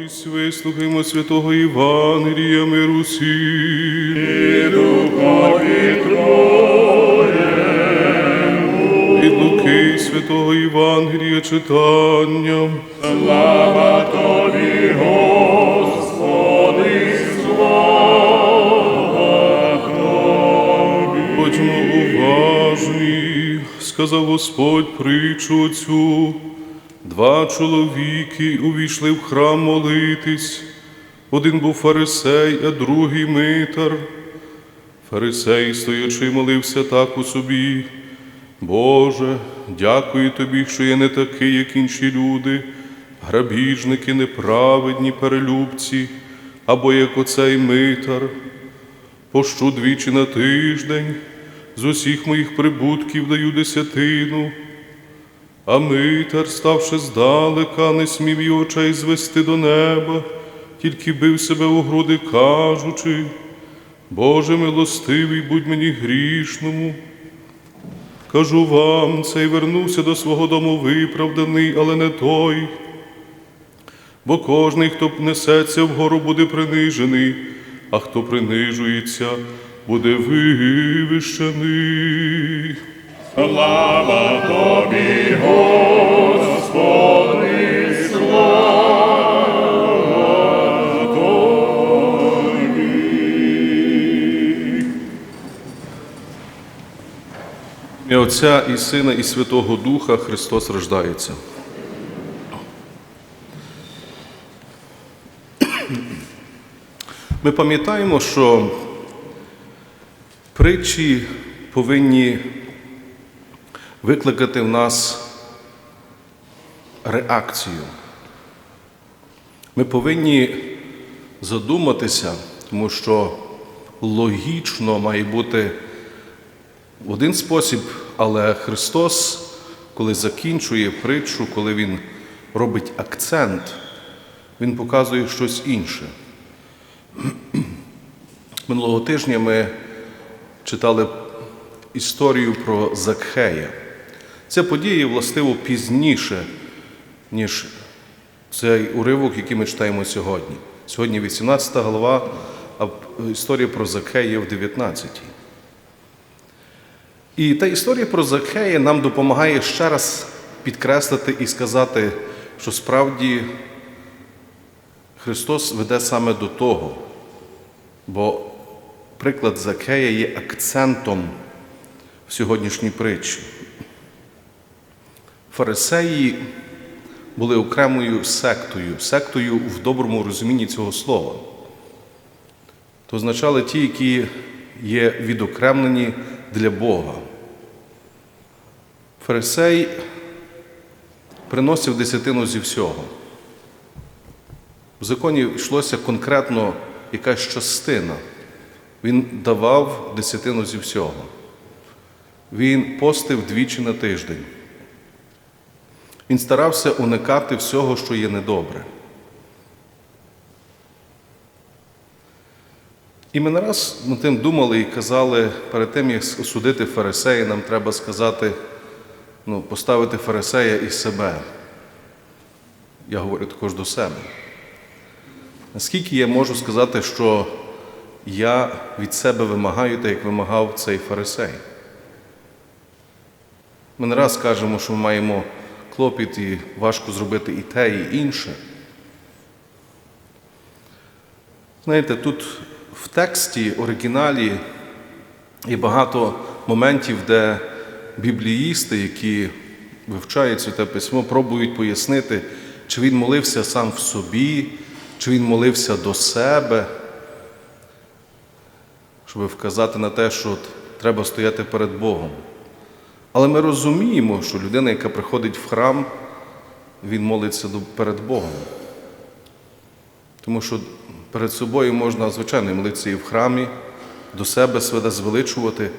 мудрість вислухаймо святого Євангелія миру всім. Від Луки святого Євангелія читання. Слава тобі, Господи, слава тобі. Будьмо уважні, сказав Господь притчу цю. Два чоловіки увійшли в храм молитись. Один був фарисей, а другий митар. Фарисей, стоячи, молився так у собі. Боже, дякую тобі, що я не такий, як інші люди, грабіжники, неправедні, перелюбці, або як оцей митар. Пощу двічі на тиждень, з усіх моїх прибутків даю десятину. А митар, ставши здалека, не смів її очей звести до неба, тільки бив себе у груди, кажучи, Боже милостивий, будь мені грішному. Кажу вам, цей вернувся до свого дому виправданий, але не той. Бо кожний, хто несеться вгору, буде принижений, а хто принижується, буде вивищений. Слава тобі, Господи, слава тобі. Ім'я Отця і Сина, і Святого Духа Христос рождається. Ми пам'ятаємо, що притчі повинні викликати в нас реакцію. Ми повинні задуматися, тому що логічно має бути один спосіб, але Христос, коли закінчує притчу, коли Він робить акцент, Він показує щось інше. Минулого тижня ми читали історію про Закхея. Ця подія властиво пізніше, ніж цей уривок, який ми читаємо сьогодні. Сьогодні 18 глава, а історія про Закхея в 19. І та історія про Закхея нам допомагає ще раз підкреслити і сказати, що справді Христос веде саме до того, бо приклад Закея є акцентом в сьогоднішній притчі. Фарисеї були окремою сектою, сектою в доброму розумінні цього слова. То означали ті, які є відокремлені для Бога. Фарисей приносив десятину зі всього. В законі йшлося конкретно якась частина. Він давав десятину зі всього. Він постив двічі на тиждень. Він старався уникати всього, що є недобре. І ми не раз над тим думали і казали, перед тим, як осудити фарисея, нам треба сказати, ну, поставити фарисея і себе. Я говорю також до себе. Наскільки я можу сказати, що я від себе вимагаю, так як вимагав цей фарисей? Ми не раз кажемо, що ми маємо клопіт і важко зробити і те, і інше. Знаєте, тут в тексті оригіналі є багато моментів, де бібліїсти, які вивчають Святе письмо, пробують пояснити, чи він молився сам в собі, чи він молився до себе, щоб вказати на те, що треба стояти перед Богом. Але ми розуміємо, що людина, яка приходить в храм, він молиться перед Богом. Тому що перед собою можна, звичайно, молитися і в храмі, до себе себе звеличувати,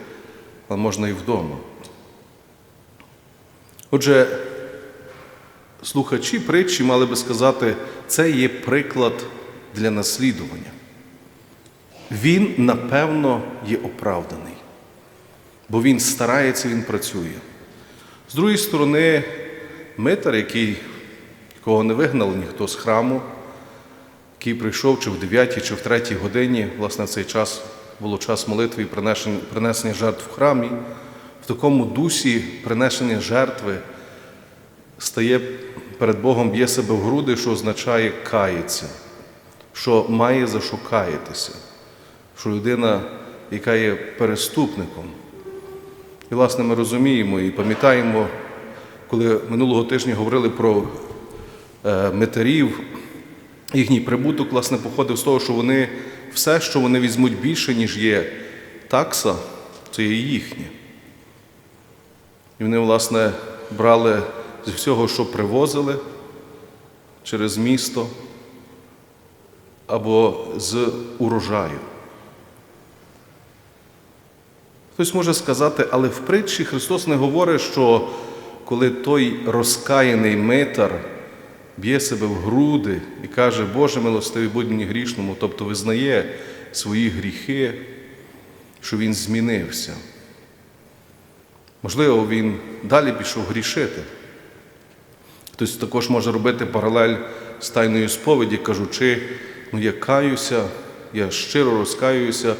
але можна і вдома. Отже, слухачі притчі мали би сказати, це є приклад для наслідування. Він, напевно, є оправданий, бо він старається, він працює. З другої сторони, митар, який, якого не вигнали ніхто з храму, який прийшов чи в 9, чи в 3 годині, власне, цей час було час молитви і принесення, принесення жертв в храмі. В такому дусі принесення жертви стає перед Богом, б'є себе в груди, що означає кається, що має за що каятися, що людина, яка є переступником. І, власне, ми розуміємо і пам'ятаємо, коли минулого тижня говорили про е, метарів, їхній прибуток, власне, походив з того, що вони все, що вони візьмуть більше, ніж є такса, це є їхнє. І вони, власне, брали з всього, що привозили через місто або з урожаю. Хтось може сказати, але в притчі Христос не говорить, що коли той розкаяний митар б'є себе в груди і каже, Боже милостивий, будь мені грішному, тобто визнає свої гріхи, що він змінився. Можливо, він далі пішов грішити. Хтось також може робити паралель з тайною сповіді, кажучи, ну я каюся, я щиро розкаюся,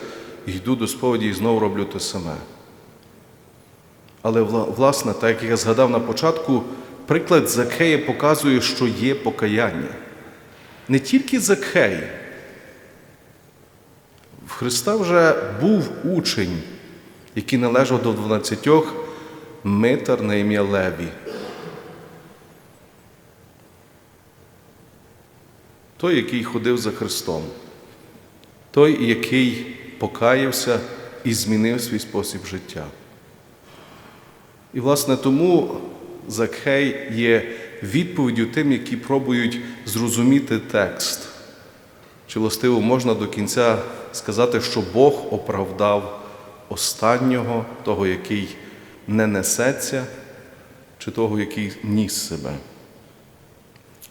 йду до сповіді і знову роблю те саме. Але, власне, так як я згадав на початку, приклад Закея показує, що є покаяння. Не тільки Закей. В Христа вже був учень, який належав до 12 митар на ім'я Леві. Той, який ходив за Христом, той, який покаявся і змінив свій спосіб життя. І, власне, тому Закхей є відповіддю тим, які пробують зрозуміти текст. Чи властиво можна до кінця сказати, що Бог оправдав останнього, того, який не несеться, чи того, який ніс себе.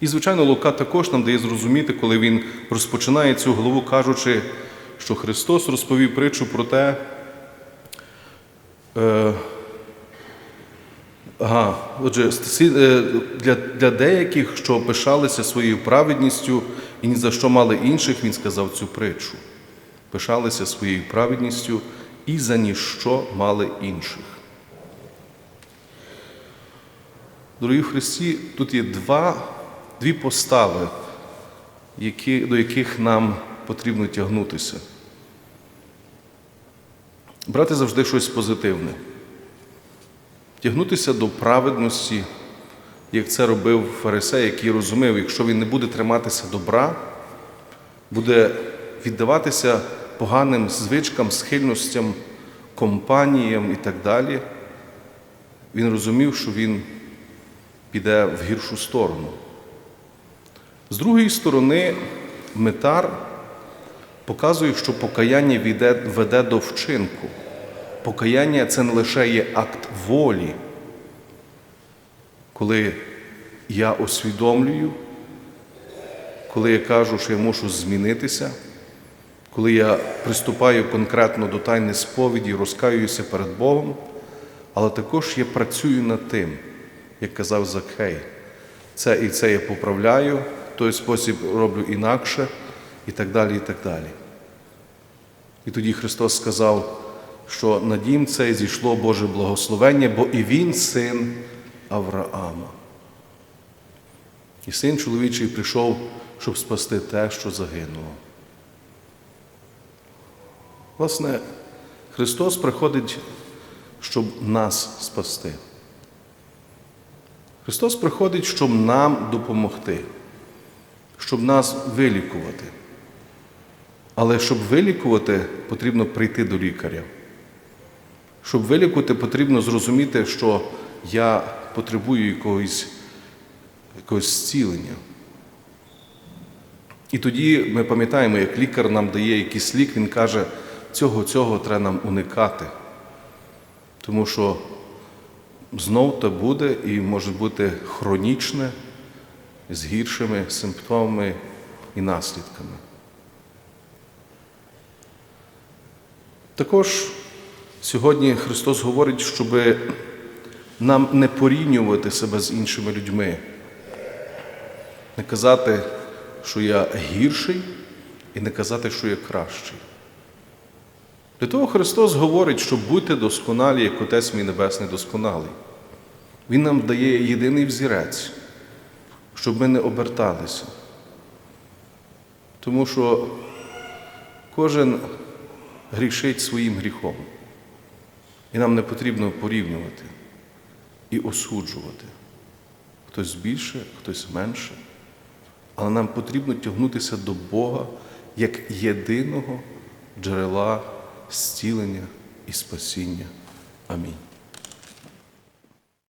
І, звичайно, Лука також нам дає зрозуміти, коли він розпочинає цю главу, кажучи, що Христос розповів притчу про те, е, ага, отже, е, для, для деяких, що пишалися своєю праведністю і ні за що мали інших, він сказав цю притчу. Пишалися своєю праведністю і за ніщо мали інших. Дорогі Христі, тут є два, дві постави, які, до яких нам потрібно тягнутися. Брати завжди щось позитивне. Тягнутися до праведності, як це робив фарисей, який розумів, якщо він не буде триматися добра, буде віддаватися поганим звичкам, схильностям, компаніям і так далі, він розумів, що він піде в гіршу сторону. З другої сторони, метар показує, що покаяння веде, веде до вчинку. Покаяння це не лише є акт волі, коли я усвідомлюю, коли я кажу, що я мушу змінитися, коли я приступаю конкретно до тайни сповіді, розкаююся перед Богом, але також я працюю над тим, як казав Закхей. Це і це я поправляю, той спосіб роблю інакше, і так далі, і так далі. І тоді Христос сказав, що на дім цей зійшло Боже благословення, бо і він син Авраама. І син чоловічий прийшов, щоб спасти те, що загинуло. Власне, Христос приходить, щоб нас спасти. Христос приходить, щоб нам допомогти, щоб нас вилікувати. Але щоб вилікувати, потрібно прийти до лікаря. Щоб вилікувати, потрібно зрозуміти, що я потребую якогось, якогось зцілення. І тоді ми пам'ятаємо, як лікар нам дає якийсь лік, він каже, цього, цього треба нам уникати. Тому що знов то буде і може бути хронічне з гіршими симптомами і наслідками. Також сьогодні Христос говорить, щоб нам не порівнювати себе з іншими людьми, не казати, що я гірший, і не казати, що я кращий. Для того Христос говорить, що будьте досконалі, як Отець мій Небесний досконалий. Він нам дає єдиний взірець, щоб ми не оберталися. Тому що кожен грішить своїм гріхом. І нам не потрібно порівнювати і осуджувати. Хтось більше, хтось менше. Але нам потрібно тягнутися до Бога як єдиного джерела зцілення і спасіння. Амінь.